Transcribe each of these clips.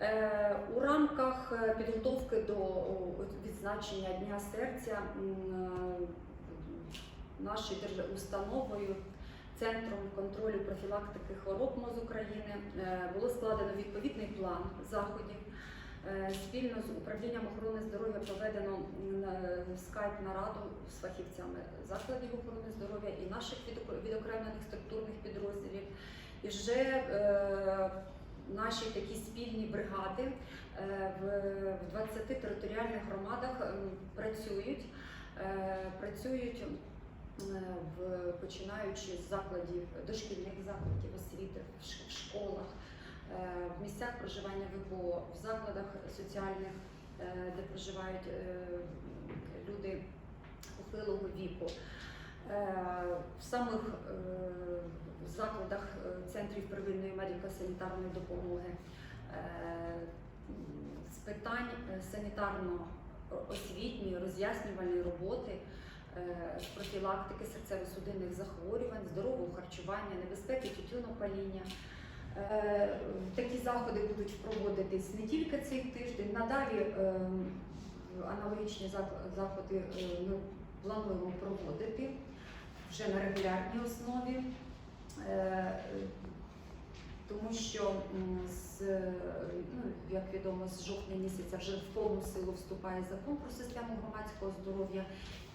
Е, У рамках е, підготовки до відзначення Дня серця е, нашою установою Центром контролю профілактики хвороб МОЗ України було складено відповідний план заходів. Спільно з управлінням охорони здоров'я проведено скайп-нараду з фахівцями закладів охорони здоров'я і наших відок- відокремлених структурних підрозділів. І вже наші такі спільні бригади е, в в 20 територіальних громадах працюють. Е, Працюють в починаючи з закладів дошкільних закладів освіти, в школах, е, в місцях проживання ВПО, в закладах соціальних, де проживають люди похилого віку. В самих е, закладах е, центрів первинної медико-санітарної допомоги е, з питань е, санітарно-освітньої роз'яснювальної роботи з профілактики серцево-судинних захворювань, здорового харчування, небезпеки тютюнопаління. Такі заходи будуть проводитись не тільки цей тиждень, надалі аналогічні заходи ми плануємо проводити вже на регулярній основі. Е, Тому що з, е, ну, як відомо, з жовтня місяця вже в повну силу вступає закон про систему громадського здоров'я.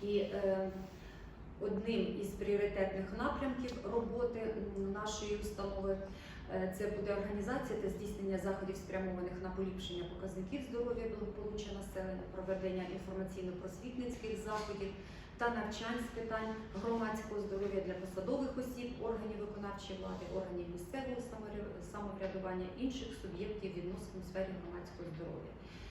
І е, одним із пріоритетних напрямків роботи нашої установи це буде організація та здійснення заходів, спрямованих на поліпшення показників здоров'я благополуччя населення, проведення інформаційно-просвітницьких заходів та навчань з питань громадського здоров'я для посадових осіб, органів виконавчої влади, органів місцевого самовря- самоврядування, інших суб'єктів відносин у сфері громадського здоров'я.